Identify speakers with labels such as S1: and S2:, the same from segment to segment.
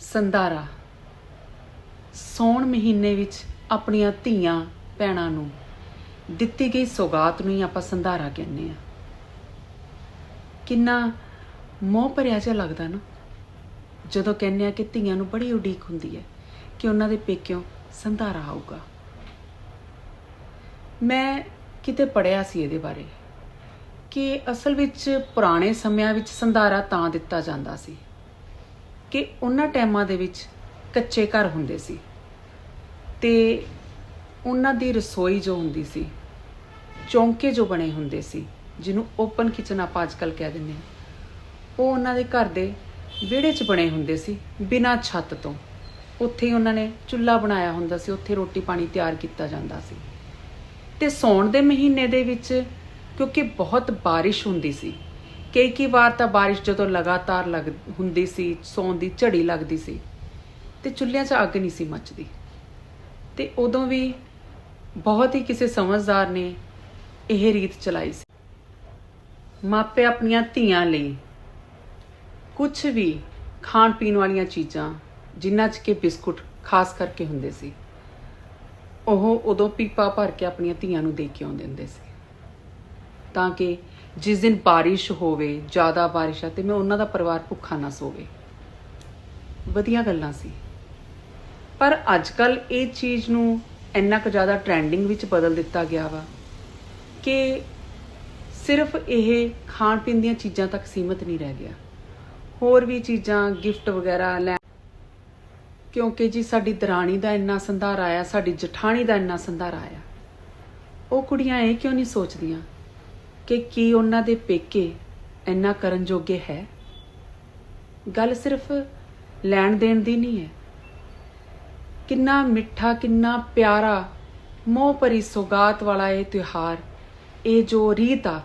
S1: ਸੰਧਾਰਾ। ਸੌਣ ਮਹੀਨੇ ਵਿੱਚ ਆਪਣੀਆਂ ਧੀਆਂ ਭੈਣਾਂ ਨੂੰ ਦਿੱਤੀ ਗਈ ਸੌਗਾਤ ਨੂੰ ਹੀ ਆਪਾਂ ਸੰਧਾਰਾ ਕਹਿੰਦੇ ਆ ਕਿੰਨਾ ਮੋਹ ਭਰਿਆ ਜਿਹਾ ਲੱਗਦਾ ਨਾ। ਜਦੋਂ ਕਹਿੰਦੇ ਆ ਕਿ ਧੀਆਂ ਨੂੰ ਬੜੀ ਉਡੀਕ ਹੁੰਦੀ ਹੈ ਕਿ ਉਹਨਾਂ ਦੇ ਪੇਕਿਓਂ ਸੰਧਾਰਾ ਆਊਗਾ। ਮੈਂ ਕਿਤੇ ਪੜਿਆ ਸੀ ਇਹਦੇ ਬਾਰੇ ਕਿ ਅਸਲ ਵਿੱਚ ਪੁਰਾਣੇ ਸਮਿਆਂ ਵਿੱਚ ਸੰਧਾਰਾ ਤਾਂ ਦਿੱਤਾ ਜਾਂਦਾ ਸੀ। ਕਿ ਉਹਨਾਂ ਟਾਈਮਾਂ ਦੇ ਵਿੱਚ ਕੱਚੇ ਘਰ ਹੁੰਦੇ ਸੀ ਤੇ ਉਹਨਾਂ ਦੀ ਰਸੋਈ ਜੋ ਹੁੰਦੀ ਸੀ, ਚੌਂਕੇ ਜੋ ਬਣੇ ਹੁੰਦੇ ਸੀ, ਜਿਹਨੂੰ ਓਪਨ ਕਿਚਨ ਆਪਾਂ ਅੱਜਕੱਲ ਕਹਿ ਦਿੰਦੇ ਹਾਂ, ਉਹ ਉਹਨਾਂ ਦੇ ਘਰ ਦੇ ਵਿਹੜੇ 'ਚ ਬਣੇ ਹੁੰਦੇ ਸੀ, ਬਿਨਾਂ ਛੱਤ ਤੋਂ। ਉੱਥੇ ਹੀ ਉਹਨਾਂ ਨੇ ਚੁੱਲ੍ਹਾ ਬਣਾਇਆ ਹੁੰਦਾ ਸੀ, ਉੱਥੇ ਰੋਟੀ ਪਾਣੀ ਤਿਆਰ ਕੀਤਾ ਜਾਂਦਾ ਸੀ। ਤੇ ਸੌਣ ਦੇ ਮਹੀਨੇ ਦੇ ਵਿੱਚ, ਕਿਉਂਕਿ ਬਹੁਤ ਬਾਰਿਸ਼ ਹੁੰਦੀ ਸੀ ਕਈ ਕਈ ਵਾਰ ਤਾਂ ਬਾਰਿਸ਼ ਜਦੋਂ ਲਗਾਤਾਰ ਲੱਗ ਹੁੰਦੀ ਸੀ, ਸੌਣ ਦੀ ਝੜੀ ਲੱਗਦੀ ਸੀ, ਤੇ ਚੁੱਲ੍ਹਿਆਂ 'ਚ ਅੱਗ ਨਹੀਂ ਸੀ ਮੱਚਦੀ। ਤੇ ਉਦੋਂ ਵੀ ਬਹੁਤ ਹੀ ਕਿਸੇ ਸਮਝਦਾਰ ਨੇ ਇਹ ਰੀਤ ਚਲਾਈ ਸੀ। ਮਾਪੇ ਆਪਣੀਆਂ ਧੀਆਂ ਲਈ ਕੁਝ ਵੀ ਖਾਣ ਪੀਣ ਵਾਲੀਆਂ ਚੀਜ਼ਾਂ, ਜਿਨ੍ਹਾਂ 'ਚ ਕਿ ਬਿਸਕੁਟ ਖਾਸ ਕਰਕੇ ਹੁੰਦੇ ਸੀ, ਉਹ ਉਦੋਂ ਪੀਪਾ ਭਰ ਕੇ ਆਪਣੀਆਂ ਧੀਆਂ ਨੂੰ ਦੇ ਕੇ ਆਉਂਦੇ ਹੁੰਦੇ ਸੀ। ਤਾਂ ਕਿ ਜਿਸ ਦਿਨ ਬਾਰਿਸ਼ ਹੋਵੇ, ਜ਼ਿਆਦਾ ਬਾਰਿਸ਼ ਆ, ਤੇ ਮੈਂ ਉਹਨਾਂ ਦਾ ਪਰਿਵਾਰ ਭੁੱਖਾ ਨਾ ਸੋਵੇ। ਵਧੀਆ ਗੱਲਾਂ ਸੀ। ਪਰ ਅੱਜ ਕੱਲ ਇਹ ਚੀਜ਼ ਨੂੰ ਇੰਨਾ ਕੁ ਜ਼ਿਆਦਾ ਟ੍ਰੈਂਡਿੰਗ ਵਿੱਚ ਬਦਲ ਦਿੱਤਾ ਗਿਆ ਵਾ ਕਿ ਸਿਰਫ ਇਹ ਖਾਣ ਪੀਣ ਦੀਆਂ ਚੀਜ਼ਾਂ ਤੱਕ ਸੀਮਿਤ ਨਹੀਂ ਰਹਿ ਗਿਆ। ਹੋਰ ਵੀ ਚੀਜ਼ਾਂ ਗਿਫਟ ਵਗੈਰਾ ਲੈ ਕਿਉਂਕਿ ਜੀ ਸਾਡੀ ਦਰਾਣੀ ਦਾ ਇੰਨਾ ਸੰਧਾਰਾ ਆਇਆ, ਸਾਡੀ ਜਠਾਣੀ ਦਾ ਇੰਨਾ ਸੰਧਾਰਾ ਆਇਆ। ਉਹ ਕੁੜੀਆਂ ਇਹ ਕਿਉਂ ਨਹੀਂ ਸੋਚਦੀਆਂ ਕਿ ਕੀ ਉਹਨਾਂ ਦੇ ਪੇਕੇ ਇੰਨਾ ਕਰਨ ਜੋਗੇ ਹੈ? ਗੱਲ ਸਿਰਫ ਲੈਣ ਦੇਣ ਦੀ ਨਹੀਂ ਹੈ। ਕਿੰਨਾ ਮਿੱਠਾ, ਕਿੰਨਾ ਪਿਆਰਾ, ਮੋਹ ਭਰੀ ਸੌਗਾਤ ਵਾਲਾ ਇਹ ਤਿਉਹਾਰ, ਇਹ ਜੋ ਰੀਤ ਆ,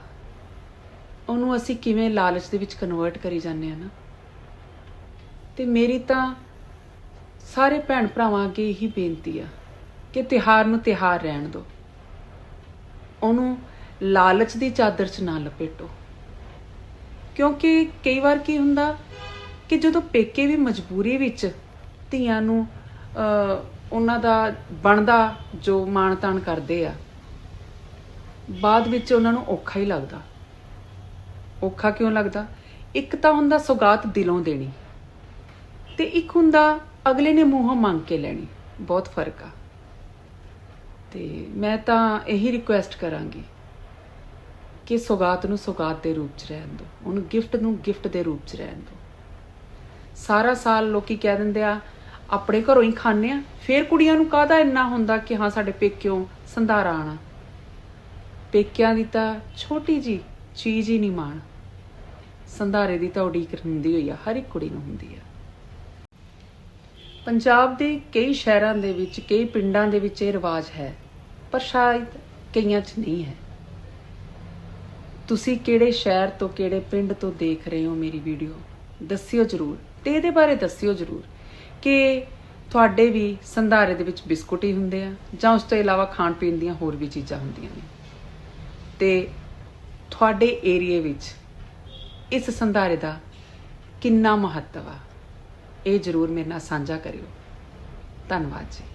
S1: ਉਹਨੂੰ ਅਸੀਂ ਕਿਵੇਂ ਲਾਲਚ ਦੇ ਵਿੱਚ ਕਨਵਰਟ ਕਰੀ ਜਾਂਦੇ ਆ ਨਾ? ਤੇ ਮੇਰੀ ਤਾਂ ਸਾਰੇ ਭੈਣ ਭਰਾਵਾਂ ਅੱਗੇ ਇਹੀ ਬੇਨਤੀ ਆ ਕਿ ਤਿਹਾਰ ਨੂੰ ਤਿਹਾਰ ਰਹਿਣ ਦਿਓ। ਉਹਨੂੰ ਲਾਲਚ ਦੀ ਚਾਦਰ 'ਚ ਨਾ ਲਪੇਟੋ। ਕਿਉਂਕਿ ਕਈ ਵਾਰ ਕੀ ਹੁੰਦਾ ਕਿ ਜਦੋਂ ਪੇਕੇ ਵੀ ਮਜਬੂਰੀ ਵਿੱਚ ਧੀਆਂ ਨੂੰ ਉਹਨਾਂ ਦਾ ਬਣਦਾ ਜੋ ਮਾਣ ਤਾਣ ਕਰਦੇ ਆ, ਬਾਅਦ ਵਿੱਚ ਉਹਨਾਂ ਨੂੰ ਔਖਾ ਹੀ ਲੱਗਦਾ। ਔਖਾ ਕਿਉਂ ਲੱਗਦਾ? ਇੱਕ ਤਾਂ ਹੁੰਦਾ ਸੌਗਾਤ ਦਿਲੋਂ ਦੇਣੀ ਤੇ ਇੱਕ ਹੁੰਦਾ ਅਗਲੇ ਨੇ ਮੂੰਹੋਂ ਮੰਗ ਕੇ ਲੈਣੀ। ਬਹੁਤ ਫ਼ਰਕ ਆ। ਤੇ ਮੈਂ ਤਾਂ ਇਹੀ ਰਿਕੁਐਸਟ ਕਰਾਂਗੀ ਕਿ ਸੌਗਾਤ ਨੂੰ ਸੌਗਾਤ ਦੇ ਰੂਪ 'ਚ ਰਹਿਣ ਦਿਓ ਉਹਨੂੰ ਗਿਫਟ ਨੂੰ ਗਿਫਟ ਦੇ ਰੂਪ 'ਚ ਰਹਿਣ ਦਿਓ ਸਾਰਾ ਸਾਲ ਲੋਕੀ ਕਹਿ ਦਿੰਦੇ ਆ, ਆਪਣੇ ਘਰੋਂ ਹੀ ਖਾਣੇ ਆ, ਫੇਰ ਕੁੜੀਆਂ ਨੂੰ ਕਾਹਦਾ ਇੰਨਾ ਹੁੰਦਾ ਕਿ ਹਾਂ, ਸਾਡੇ ਪੇਕਿਓ ਸੰਧਾਰਾ ਆਣਾ? ਪੇਕਿਆਂ ਦੀ ਤਾਂ ਛੋਟੀ ਜੀ ਚੀਜ਼ ਹੀ ਨਹੀਂ ਮਾਣ। ਸੰਧਾਰੇ ਦੀ ਤਾਂ ਉਡੀਕ ਹੁੰਦੀ ਹੋਈ ਆ, ਹਰ ਇੱਕ ਕੁੜੀ ਨੂੰ ਹੁੰਦੀ ਆ। ਪੰਜਾਬ ਦੇ ਕਈ ਸ਼ਹਿਰਾਂ ਦੇ ਵਿੱਚ, ਕਈ ਪਿੰਡਾਂ ਦੇ ਵਿੱਚ ਇਹ ਰਿਵਾਜ ਹੈ, ਪਰ ਸ਼ਾਇਦ ਕਈਆਂ 'ਚ ਨਹੀਂ ਹੈ। ਤੁਸੀਂ ਕਿਹੜੇ ਸ਼ਹਿਰ ਤੋਂ, ਕਿਹੜੇ ਪਿੰਡ ਤੋਂ ਦੇਖ ਰਹੇ ਹੋ ਮੇਰੀ ਵੀਡੀਓ ਦੱਸਿਓ ਜਰੂਰ। ਤੇ ਇਹਦੇ ਬਾਰੇ ਦੱਸਿਓ ਜਰੂਰ ਕਿ ਤੁਹਾਡੇ ਵੀ ਸੰਧਾਰੇ ਦੇ ਵਿੱਚ ਬਿਸਕੁਟ ਹੀ ਹੁੰਦੇ ਆ, ਜਾਂ ਉਸ ਤੋਂ ਇਲਾਵਾ ਖਾਣ ਪੀਣ ਦੀਆਂ ਹੋਰ ਵੀ ਚੀਜ਼ਾਂ ਹੁੰਦੀਆਂ ਨੇ। ਤੇ ਤੁਹਾਡੇ ਏਰੀਏ ਵਿੱਚ ਇਸ ਸੰਧਾਰੇ ਦਾ ਕਿੰਨਾ ਮਹੱਤਵ ਆ, ਇਹ ਜਰੂਰ ਮੇਰੇ ਨਾਲ ਸਾਂਝਾ ਕਰਿਓ। ਧੰਨਵਾਦ ਜੀ।